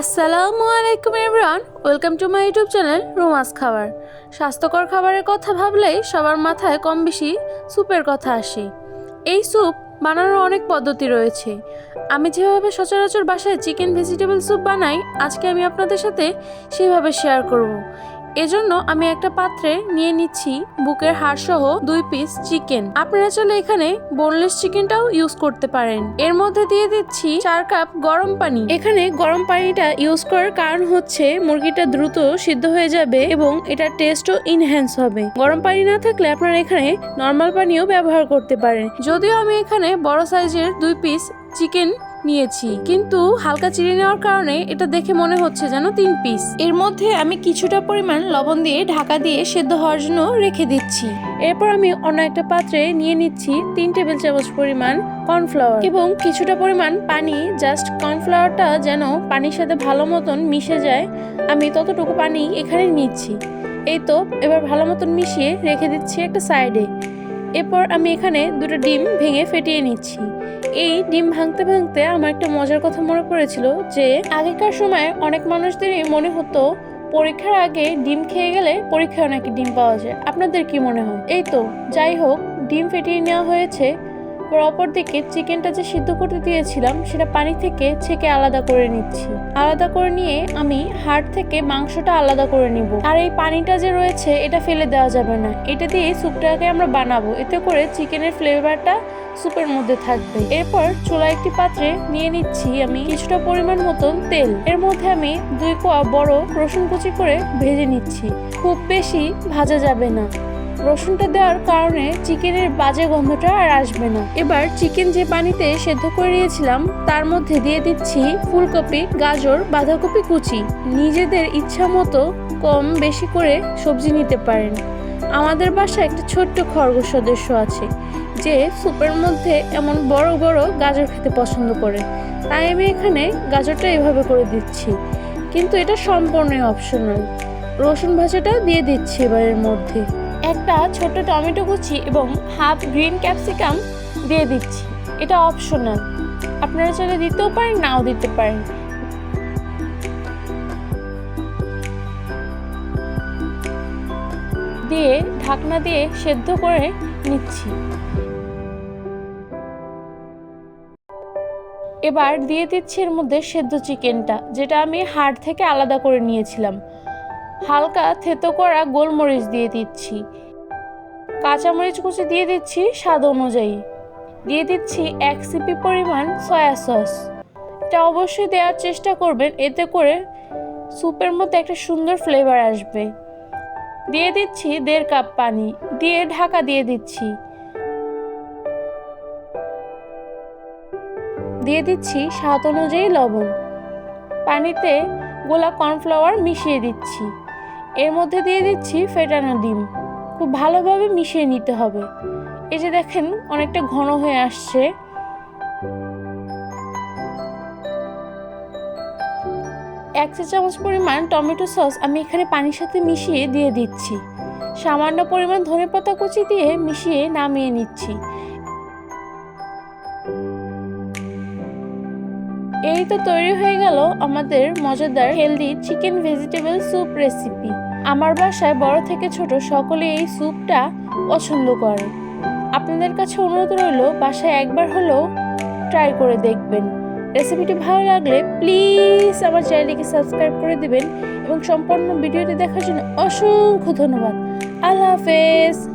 আসসালামু আলাইকুম everyone welcome to my YouTube channel Roma's খাবার। স্বাস্থ্যকর খাবারের কথা ভাবলেই সবার মাথায় কম বেশি স্যুপের কথা আসে। এই স্যুপ বানানোর অনেক পদ্ধতি রয়েছে। আমি যেভাবে সচরাচর বাসায় চিকেন ভেজিটেবল স্যুপ বানাই, আজকে আমি আপনাদের সাথে সেইভাবে শেয়ার করব। এজন্য আমি একটা পাত্রে নিয়ে নিচ্ছি বুকের হাড় সহ দুই পিস চিকেন আপনারা চলে এখানে বোনলেস চিকেনটাও ইউজ করতে পারেন। এর মধ্যে দিয়ে দিচ্ছি চার কাপ গরম পানি। এখানে গরম পানিটা ইউজ করার কারণ হচ্ছে মুরগিটা দ্রুত সিদ্ধ হয়ে যাবে এবং এটার টেস্টও ইনহ্যান্স হবে। গরম পানি না থাকলে আপনারা এখানে নর্মাল পানিও ব্যবহার করতে পারেন। যদিও আমি এখানে বড় সাইজের দুই পিস চিকেন নিয়েছি। কিন্তু হালকা চিড়ে নেওয়ার কারণে এটা দেখে মনে হচ্ছে যেন তিন পিস। এর মধ্যে আমি কিছুটা পরিমাণ লবণ দিয়ে ঢাকা দিয়ে সেদ্ধ হওয়ার জন্য রেখে দিচ্ছি। এরপর আমি অন্য একটা পাত্রে নিয়ে নিচ্ছি তিন টেবিল চামচ পরিমাণ কর্নফ্লাওয়ার এবং কিছুটা পরিমাণ পানি। জাস্ট কর্নফ্লাওয়ারটা যেন পানির সাথে ভালো মতন মিশে যায়, আমি ততটুকু পানি এখানে নিচ্ছি। এই তো, এবার ভালো মতন মিশিয়ে রেখে দিচ্ছি একটা সাইডে। এরপর আমি এখানে দুটো ডিম ভেঙে ফেটিয়ে নিচ্ছি। এই ডিম ভাঙতে ভাঙতে আমার একটা মজার কথা মনে পড়েছিল যে আগেকার সময় অনেক মানুষদেরই মনে হতো পরীক্ষার আগে ডিম খেয়ে গেলে পরীক্ষায় নাকি ডিম পাওয়া যায়। আপনাদের কি মনে হয়? এই তো, যাই হোক, ডিম ফেটিয়ে নেওয়া হয়েছে। এবার অপরদিকে চিকেনটা যে সিদ্ধ করতে দিয়েছিলাম, সেটা পানি থেকে ছেঁকে আলাদা করে নিচ্ছি। আলাদা করে নিয়ে আমি হাড় থেকে মাংসটা আলাদা করে নিব। আর এই পানিটা যে রয়েছে, এটা ফেলে দেওয়া যাবে না। এটা দিয়ে স্যুপটাকে আমরা বানাবো। এতে করে চিকেনের ফ্লেভারটা স্যুপের মধ্যে থাকবে। এরপর চুলা একটি পাত্রে নিয়ে নিচ্ছি আমি কিছুটা পরিমাণ মতন তেল। এর মধ্যে আমি দুই কোয়া বড় রসুন কুচি করে ভেজে নিচ্ছি। খুব বেশি ভাজা যাবে না। রসুনটা দেওয়ার কারণে চিকেনের বাজে গন্ধটা আর আসবে না। এবার চিকেন যে পানিতে সেদ্ধ করে নিয়েছিলাম, তার মধ্যে দিয়ে দিচ্ছি ফুলকপি, গাজর, বাঁধাকপি কুচি। নিজেদের ইচ্ছা মতো কম বেশি করে সবজি নিতে পারেন। আমাদের বাসায় একটা ছোট্ট খরগোশ সদস্য আছে, যে স্যুপের মধ্যে এমন বড় বড় গাজর খেতে পছন্দ করে। তাই আমি এখানে গাজরটা এভাবে করে দিচ্ছি। কিন্তু এটা সম্পূর্ণই অপশনাল রসুন ভাজাটা দিয়ে দিচ্ছি এবারের মধ্যে। একটা ছোট টমেটো কুচি এবং হাফ গ্রিন ক্যাপসিকাম দিয়ে দিচ্ছি। এটা অপশনাল আপনারা চাইলে দিতেও পারেন, নাও দিতে পারেন। দিয়ে ঢাকনা দিয়ে সেদ্ধ করে নিচ্ছি। এবার দিয়ে দিচ্ছি এর মধ্যে সেদ্ধ চিকেনটা যেটা আমি হাড় থেকে আলাদা করে নিয়েছিলাম। হালকা থেতো করা গোলমরিচ দিয়ে দিচ্ছি। কাঁচামরিচ কুচি দিয়ে দিচ্ছি স্বাদ অনুযায়ী। দিয়ে দিচ্ছি এক সিপি পরিমাণ সয়া সস। এটা অবশ্যই দেওয়ার চেষ্টা করবেন, এতে করে স্যুপের মধ্যে একটা সুন্দর ফ্লেভার আসবে। দিয়ে দিচ্ছি দেড় কাপ পানি, দিয়ে ঢাকা দিয়ে দিচ্ছি। দিয়ে দিচ্ছি স্বাদ অনুযায়ী লবণ। পানিতে গোলা কর্নফ্লাওয়ার মিশিয়ে দিচ্ছি। এর মধ্যে দিয়ে দিচ্ছি ফেটানো ডিম। খুব ভালোভাবে মিশিয়ে নিতে হবে। এই যে দেখেন, অনেকটা ঘন হয়ে আসছে। এক চা চামচ পরিমাণ টমেটো সস আমি এখানে পানির সাথে মিশিয়ে দিয়ে দিচ্ছি। সামান্য পরিমাণ ধনেপাতা কুচি দিয়ে মিশিয়ে নামিয়ে নিচ্ছি। এই তো তৈরি হয়ে গেল আমাদের মজাদার healthy chicken vegetable soup recipe. আমার বাসায় বড় থেকে ছোট সকলে এই স্যুপটা পছন্দ করে। আপনাদের কাছে অনুরোধ রইল, বাসায় একবার হলেও ট্রাই করে দেখবেন। রেসিপিটি ভালো লাগলে প্লিজ আমার চ্যানেলটিকে সাবস্ক্রাইব করে দেবেন এবং সম্পূর্ণ ভিডিওটি দেখার জন্য অসংখ্য ধন্যবাদ। আল্লাহ হাফেজ।